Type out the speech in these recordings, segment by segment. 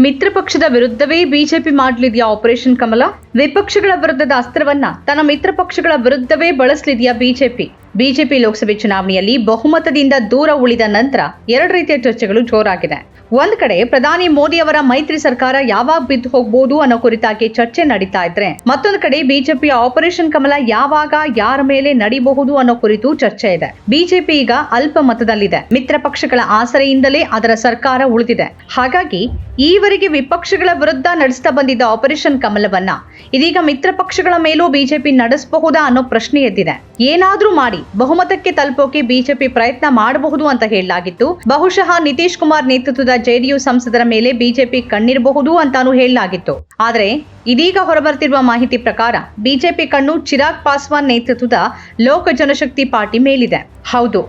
ಮಿತ್ರ ಪಕ್ಷದ ವಿರುದ್ಧವೇ BJP ಮಾಡಲಿದೆಯಾ operation ಕಮಲ? ವಿಪಕ್ಷಗಳ ವಿರುದ್ಧದ ಅಸ್ತ್ರವನ್ನ ತನ್ನ ಮಿತ್ರ ಪಕ್ಷಗಳ ವಿರುದ್ಧವೇ ಬಳಸಲಿದೆಯಾ ಬಿಜೆಪಿ? ಬಿಜೆಪಿ ಲೋಕಸಭೆ ಚುನಾವಣೆಯಲ್ಲಿ ಬಹುಮತದಿಂದ ದೂರ ಉಳಿದ ನಂತರ ಎರಡು ರೀತಿಯ ಚರ್ಚೆಗಳು ಜೋರಾಗಿದೆ. ಒಂದ್ ಕಡೆ ಪ್ರಧಾನಿ ಮೋದಿ ಅವರ ಮೈತ್ರಿ ಸರ್ಕಾರ ಯಾವಾಗ ಬಿದ್ದು ಹೋಗ್ಬೋದು ಅನ್ನೋ ಕುರಿತಾಗಿ ಚರ್ಚೆ ನಡೀತಾ ಇದ್ರೆ ಮತ್ತೊಂದು ಕಡೆ ಬಿಜೆಪಿಯ ಆಪರೇಷನ್ ಕಮಲ ಯಾವಾಗ ಯಾರ ಮೇಲೆ ನಡಿಬಹುದು ಅನ್ನೋ ಕುರಿತು ಚರ್ಚೆ ಇದೆ. ಬಿಜೆಪಿ ಈಗ ಅಲ್ಪ ಮತದಲ್ಲಿದೆ. ಮಿತ್ರ ಪಕ್ಷಗಳ ಆಸರೆಯಿಂದಲೇ ಅದರ ಸರ್ಕಾರ ಉಳಿದಿದೆ. ಹಾಗಾಗಿ ಈವರೆಗೆ ವಿಪಕ್ಷಗಳ ವಿರುದ್ಧ ನಡೆಸ್ತಾ ಬಂದಿದ್ದ ಆಪರೇಷನ್ ಕಮಲವನ್ನ ಇದೀಗ ಮಿತ್ರ ಪಕ್ಷಗಳ ಮೇಲೂ ಬಿಜೆಪಿ ನಡೆಸಬಹುದಾ ಅನ್ನೋ ಪ್ರಶ್ನೆ ಎದ್ದಿದೆ. ಏನಾದ್ರೂ ಮಾಡಿ ಬಹುಮತಕ್ಕೆ ತಲುಪೋಕೆ ಬಿಜೆಪಿ ಪ್ರಯತ್ನ ಮಾಡಬಹುದು ಅಂತ ಹೇಳಲಾಗಿತ್ತು. ಬಹುಶಃ ನಿತೀಶ್ ಕುಮಾರ್ ನೇತೃತ್ವದ ಜೆಡಿಯು ಸಂಸದರ ಮೇಲೆ ಬಿಜೆಪಿ ಕಣ್ಣಿರಬಹುದು ಅಂತಾನು ಹೇಳಲಾಗಿತ್ತು. ಆದರೆ ಇದೀಗ ಹೊರಬರ್ತಿರುವ ಮಾಹಿತಿ ಪ್ರಕಾರ ಬಿಜೆಪಿ ಕಣ್ಣು ಚಿರಾಗ್ ಪಾಸ್ವಾನ್ ನೇತೃತ್ವದ ಲೋಕ ಜನಶಕ್ತಿ ಪಾರ್ಟಿ ಮೇಲಿದೆ. ಹೌದು,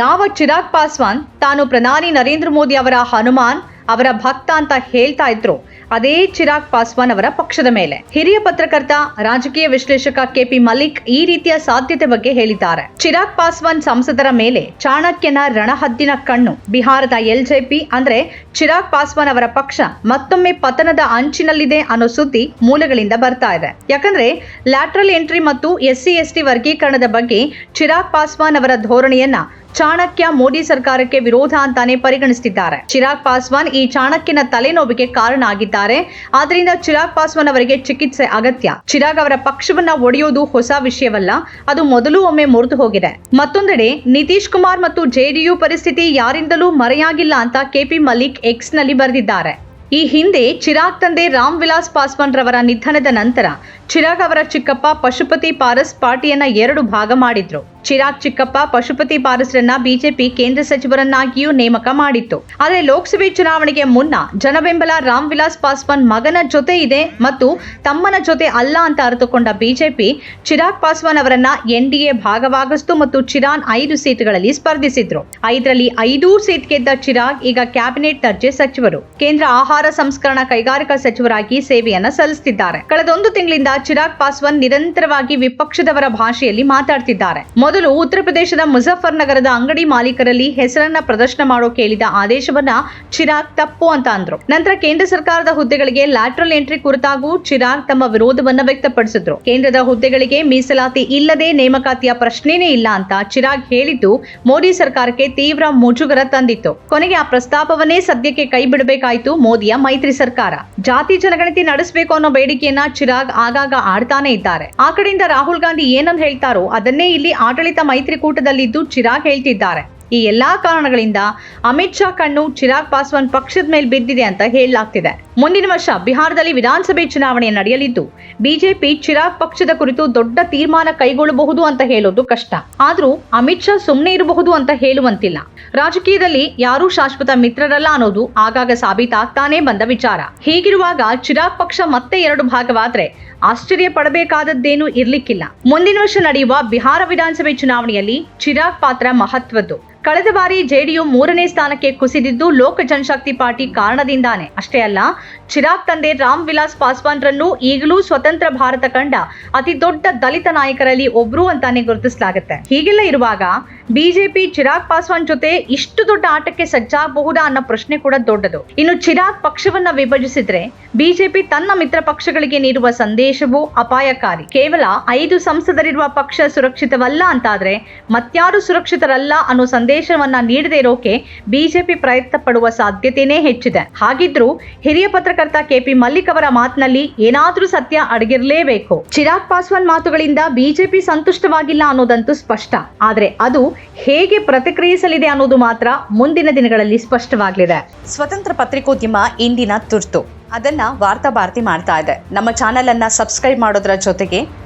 ಯಾವ ಚಿರಾಗ್ ಪಾಸ್ವಾನ್ ತಾನು ಪ್ರಧಾನಿ ನರೇಂದ್ರ ಮೋದಿ ಅವರ ಹನುಮಾನ್ ಅವರ ಭಕ್ತ ಅಂತ ಹೇಳ್ತಾ ಇದ್ರು. ಅದೇ ಚಿರಾಗ್ ಪಾಸ್ವಾನ್ ಅವರ ಪಕ್ಷದ ಮೇಲೆ. ಹಿರಿಯ ಪತ್ರಕರ್ತ, ರಾಜಕೀಯ ವಿಶ್ಲೇಷಕ ಕೆಪಿ ಮಲ್ಲಿಕ್ ಈ ರೀತಿಯ ಸಾಧ್ಯತೆ ಬಗ್ಗೆ ಹೇಳಿದ್ದಾರೆ. ಚಿರಾಗ್ ಪಾಸ್ವಾನ್ ಸಂಸದರ ಮೇಲೆ ಚಾಣಕ್ಯನ ರಣಹದ್ದಿನ ಕಣ್ಣು. ಬಿಹಾರದ ಎಲ್ಜೆಪಿ ಅಂದ್ರೆ ಚಿರಾಗ್ ಪಾಸ್ವಾನ್ ಅವರ ಪಕ್ಷ ಮತ್ತೊಮ್ಮೆ ಪತನದ ಅಂಚಿನಲ್ಲಿದೆ ಅನ್ನೋ ಸುದ್ದಿ ಮೂಲಗಳಿಂದ ಬರ್ತಾ ಇದೆ. ಯಾಕಂದ್ರೆ ಲ್ಯಾಟ್ರಲ್ ಎಂಟ್ರಿ ಮತ್ತು ಎಸ್ಸಿ ಎಸ್ಟಿ ವರ್ಗೀಕರಣದ ಬಗ್ಗೆ ಚಿರಾಗ್ ಪಾಸ್ವಾನ್ ಅವರ ಧೋರಣೆಯನ್ನ ಚಾಣಕ್ಯ ಮೋದಿ ಸರ್ಕಾರಕ್ಕೆ ವಿರೋಧ ಅಂತಾನೆ ಪರಿಗಣಿಸುತ್ತಿದ್ದಾರೆ ಚಿರಾಗ್ ಪಾಸ್ವಾನ್ ಈ ಚಾಣಕ್ಯನ ತಲೆನೋವಿಗೆ ಕಾರಣ ಆಗಿದ್ದಾರೆ ಆದ್ರಿಂದ ಚಿರಾಗ್ ಪಾಸ್ವಾನ್ ಅವರಿಗೆ ಚಿಕಿತ್ಸೆ ಅಗತ್ಯ. ಚಿರಾಗ್ ಅವರ ಪಕ್ಷವನ್ನ ಒಡೆಯೋದು ಹೊಸ ವಿಷಯವಲ್ಲ. ಅದು ಮೊದಲು ಒಮ್ಮೆ ಮುರಿದು ಹೋಗಿದೆ. ಮತ್ತೊಂದೆಡೆ ನಿತೀಶ್ ಕುಮಾರ್ ಮತ್ತು ಜೆಡಿಯು ಪರಿಸ್ಥಿತಿ ಯಾರಿಂದಲೂ ಮರೆಯಾಗಿಲ್ಲ ಅಂತ ಕೆಪಿ ಮಲ್ಲಿಕ್ ಎಕ್ಸ್ನಲ್ಲಿ ಬರೆದಿದ್ದಾರೆ. ಈ ಹಿಂದೆ ಚಿರಾಗ್ ತಂದೆ ರಾಮ್ ವಿಲಾಸ್ ಪಾಸ್ವಾನ್ ರವರ ನಿಧನದ ನಂತರ ಚಿರಾಗ್ ಅವರ ಚಿಕ್ಕಪ್ಪ ಪಶುಪತಿ ಪಾರಸ್ ಪಾರ್ಟಿಯನ್ನ ಎರಡು ಭಾಗ ಮಾಡಿದ್ರು. ಚಿರಾಗ್ ಚಿಕ್ಕಪ್ಪ, ಪಶುಪತಿ ಪಾರಸ್ರನ್ನ ಬಿಜೆಪಿ ಕೇಂದ್ರ ಸಚಿವರನ್ನಾಗಿಯೂ ನೇಮಕ ಮಾಡಿತ್ತು. ಆದರೆ ಲೋಕಸಭೆ ಚುನಾವಣೆಗೆ ಮುನ್ನ ಜನಬೆಂಬಲ ರಾಮ್ ವಿಲಾಸ್ ಪಾಸ್ವಾನ್ ಮಗನ ಜೊತೆ ಇದೆ ಮತ್ತು ತಮ್ಮನ ಜೊತೆ ಅಲ್ಲ ಅಂತ ಅರಿತುಕೊಂಡ ಬಿಜೆಪಿ, ಚಿರಾಗ್ ಪಾಸ್ವಾನ್ ಅವರನ್ನ ಎನ್ಡಿಎ ಭಾಗವಾಗಿಸ್ತು ಮತ್ತು ಚಿರಾನ್ ಐದು ಸೀಟ್ಗಳಲ್ಲಿ ಸ್ಪರ್ಧಿಸಿದ್ರು. ಐದರಲ್ಲಿ ಐದೂ ಸೀಟ್ ಗೆದ್ದ ಚಿರಾಗ್ ಈಗ ಕ್ಯಾಬಿನೆಟ್ ದರ್ಜೆ ಸಚಿವರು. ಕೇಂದ್ರ ಆಹಾರ ಸಂಸ್ಕರಣಾ ಕೈಗಾರಿಕಾ ಸಚಿವರಾಗಿ ಸೇವೆಯನ್ನ ಸಲ್ಲಿಸುತ್ತಿದ್ದಾರೆ ಕಳೆದೊಂದು ತಿಂಗಳಿಂದ ಚಿರಾಗ್ ಪಾಸ್ವಾನ್ ನಿರಂತರವಾಗಿ ವಿಪಕ್ಷದವರ ಭಾಷೆಯಲ್ಲಿ ಮಾತಾಡ್ತಿದ್ದಾರೆ. ಮೊದಲು ಉತ್ತರ ಪ್ರದೇಶದ ಮುಜಫರ್ ನಗರದ ಅಂಗಡಿ ಮಾಲೀಕರಲ್ಲಿ ಹೆಸರನ್ನ ಪ್ರದರ್ಶನ ಮಾಡೋ ಕೇಳಿದ ಆದೇಶವನ್ನ ಚಿರಾಗ್ ತಪ್ಪು ಅಂತ ಅಂದ್ರು. ನಂತರ ಕೇಂದ್ರ ಸರ್ಕಾರದ ಹುದ್ದೆಗಳಿಗೆ ಲ್ಯಾಟ್ರಲ್ ಎಂಟ್ರಿ ಕುರಿತಾಗೂ ಚಿರಾಗ್ ತಮ್ಮ ವಿರೋಧವನ್ನ ವ್ಯಕ್ತಪಡಿಸಿದ್ರು. ಕೇಂದ್ರದ ಹುದ್ದೆಗಳಿಗೆ ಮೀಸಲಾತಿ ಇಲ್ಲದೆ ನೇಮಕಾತಿಯ ಪ್ರಶ್ನೆನೇ ಇಲ್ಲ ಅಂತ ಚಿರಾಗ್ ಹೇಳಿದ್ದು ಮೋದಿ ಸರ್ಕಾರಕ್ಕೆ ತೀವ್ರ ಮುಜುಗರ ತಂದಿತ್ತು. ಕೊನೆಗೆ ಆ ಪ್ರಸ್ತಾಪವನ್ನೇ ಸದ್ಯಕ್ಕೆ ಕೈ ಬಿಡಬೇಕಾಯಿತು ಮೋದಿಯ ಮೈತ್ರಿ ಸರ್ಕಾರ. ಜಾತಿ ಜನಗಣತಿ ನಡೆಸಬೇಕು ಅನ್ನೋ ಬೇಡಿಕೆಯನ್ನ ಚಿರಾಗ್ ಆಗಾಗ ಆಡ್ತಾನೆ ಇದ್ದಾರೆ. ಆ ಕಡೆಯಿಂದ ರಾಹುಲ್ ಗಾಂಧಿ ಏನಂತ ಹೇಳ್ತಾರೋ ಅದನ್ನೇ ಇಲ್ಲಿ ಆಡಳಿತ ಮೈತ್ರಿಕೂಟದಲ್ಲಿದ್ದು ಚಿರಾಗ್ ಹೇಳ್ತಿದ್ದಾರೆ. ಈ ಎಲ್ಲಾ ಕಾರಣಗಳಿಂದ ಅಮಿತ್ ಶಾ ಕಣ್ಣು ಚಿರಾಗ್ ಪಾಸ್ವಾನ್ ಪಕ್ಷದ ಮೇಲೆ ಬಿದ್ದಿದೆ ಅಂತ ಹೇಳಲಾಗ್ತಿದೆ. ಮುಂದಿನ ವರ್ಷ ಬಿಹಾರದಲ್ಲಿ ವಿಧಾನಸಭೆ ಚುನಾವಣೆ ನಡೆಯಲಿದ್ದು, ಬಿಜೆಪಿ ಚಿರಾಗ್ ಪಕ್ಷದ ಕುರಿತು ದೊಡ್ಡ ತೀರ್ಮಾನ ಕೈಗೊಳ್ಳಬಹುದು ಅಂತ ಹೇಳೋದು ಕಷ್ಟ. ಆದರೂ ಅಮಿತ್ ಶಾ ಸುಮ್ಮನೆ ಇರಬಹುದು ಅಂತ ಹೇಳುವಂತಿಲ್ಲ. ರಾಜಕೀಯದಲ್ಲಿ ಯಾರೂ ಶಾಶ್ವತ ಮಿತ್ರರಲ್ಲ ಅನ್ನೋದು ಆಗಾಗ ಸಾಬೀತಾಗ್ತಾನೆ ಬಂದ ವಿಚಾರ. ಹೀಗಿರುವಾಗ ಚಿರಾಗ್ ಪಕ್ಷ ಮತ್ತೆ ಎರಡು ಭಾಗವಾದ್ರೆ ಆಶ್ಚರ್ಯ ಪಡಬೇಕಾದದ್ದೇನೂ ಇರ್ಲಿಕ್ಕಿಲ್ಲ. ಮುಂದಿನ ವರ್ಷ ನಡೆಯುವ ಬಿಹಾರ ವಿಧಾನಸಭೆ ಚುನಾವಣೆಯಲ್ಲಿ ಚಿರಾಗ್ ಪಾತ್ರ ಮಹತ್ವದ್ದು. ಕಳೆದ ಬಾರಿ ಜೆಡಿಯು ಮೂರನೇ ಸ್ಥಾನಕ್ಕೆ ಕುಸಿದಿದ್ದು ಲೋಕ ಜನಶಕ್ತಿ ಪಾರ್ಟಿ ಕಾರಣದಿಂದಾನೆ. ಅಷ್ಟೇ ಅಲ್ಲ ಚಿರಾಗ್ ತಂದೆ ರಾಮ್ ವಿಲಾಸ್ ಪಾಸ್ವಾನ್ರನ್ನು ಈಗಲೂ ಸ್ವತಂತ್ರ ಭಾರತ ಕಂಡ ಅತಿ ದೊಡ್ಡ ದಲಿತ ನಾಯಕರಲ್ಲಿ ಒಬ್ರು ಅಂತಾನೆ ಗುರುತಿಸಲಾಗುತ್ತೆ. ಹೀಗೆಲ್ಲ ಇರುವಾಗ ಬಿಜೆಪಿ ಚಿರಾಗ್ ಪಾಸ್ವಾನ್ ಜೊತೆ ಇಷ್ಟು ದೊಡ್ಡ ಆಟಕ್ಕೆ ಸಜ್ಜಾಗಬಹುದಾ ಅನ್ನೋ ಪ್ರಶ್ನೆ ಕೂಡ ದೊಡ್ಡದು. ಇನ್ನು ಚಿರಾಗ್ ಪಕ್ಷವನ್ನ ವಿಭಜಿಸಿದ್ರೆ ಬಿಜೆಪಿ ತನ್ನ ಮಿತ್ರ ಪಕ್ಷಗಳಿಗೆ ನೀಡುವ ಸಂದೇಶವೂ ಅಪಾಯಕಾರಿ. ಕೇವಲ ಐದು ಸಂಸದರಿರುವ ಪಕ್ಷ ಸುರಕ್ಷಿತವಲ್ಲ ಅಂತಾದ್ರೆ ಮತ್ಯಾರು ಸುರಕ್ಷಿತರಲ್ಲ ಅನ್ನೋ ಸಂದೇಶವನ್ನ ನೀಡದೇ ಇರೋಕೆ ಬಿಜೆಪಿ ಪ್ರಯತ್ನ ಪಡುವ ಸಾಧ್ಯತೆನೇ ಹೆಚ್ಚಿದೆ. ಹಾಗಿದ್ರೂ ಹಿರಿಯ ಪತ್ರಕರ್ತ ಕೆಪಿ ಮಲ್ಲಿಕ್ ಅವರ ಮಾತಿನಲ್ಲಿ ಏನಾದ್ರೂ ಸತ್ಯ ಅಡಗಿರಲೇಬೇಕು. ಚಿರಾಗ್ ಪಾಸ್ವಾನ್ ಮಾತುಗಳಿಂದ ಬಿಜೆಪಿ ಸಂತುಷ್ಟವಾಗಿಲ್ಲ ಅನ್ನೋದಂತೂ ಸ್ಪಷ್ಟ. ಆದ್ರೆ ಅದು ಹೇಗೆ ಪ್ರತಿಕ್ರಿಯಿಸಲಿದೆ ಅನ್ನೋದು ಮಾತ್ರ ಮುಂದಿನ ದಿನಗಳಲ್ಲಿ ಸ್ಪಷ್ಟವಾಗಲಿದೆ. ಸ್ವತಂತ್ರ ಪತ್ರಿಕೋದ್ಯಮ ಇಂದಿನ ತುರ್ತು. ಅದನ್ನ ವಾರ್ತಾ ಭಾರತಿ ಮಾಡ್ತಾ ಇದೆ. ನಮ್ಮ ಚಾನೆಲ್ ಅನ್ನ ಸಬ್ಸ್ಕ್ರೈಬ್ ಮಾಡೋದ್ರ ಜೊತೆಗೆ